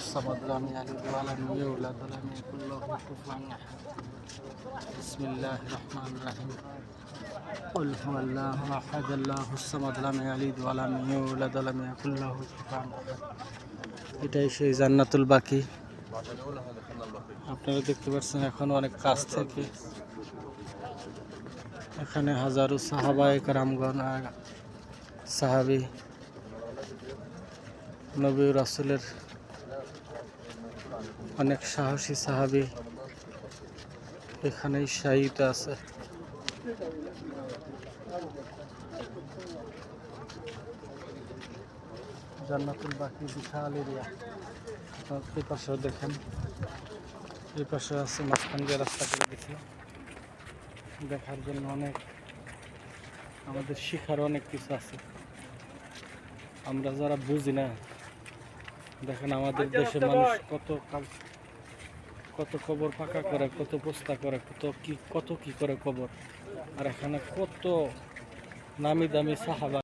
الصمد لم يلد ولم يولد ولم يكن له كفوا احد بسم الله الرحمن الرحيم قل هو الله احد الله الصمد لم يلد ولم يولد ولم يكن له كفوا احد এটাই সেই জান্নাতুল বাকি আপনারা দেখতে পাচ্ছেন এখন অনেক কাছ থেকে এখানে হাজারো সাহাবায়ে কারামগণ আর সাহাবি নবী রাসুলের অনেক সাহসী সাহাবি এখানেই শাহিদ আছে। জান্নাতুল বাকি বিশাল এরিয়া। এই পাশেও দেখেন। এই পাশে আছে মাঝখান দিয়ে রাস্তা করে দিচ্ছে দেখার জন্য অনেক আমাদের শিখার অনেক কিছু আছে। আমরা যারা বুঝি না দেখেন আমাদের দেশে মানুষ কত কাজ কত খবর পাকা করে, কত পোস্তা করে, কত কি কত কি করে খবর। আর এখানে কত নামি দামি সাহাবা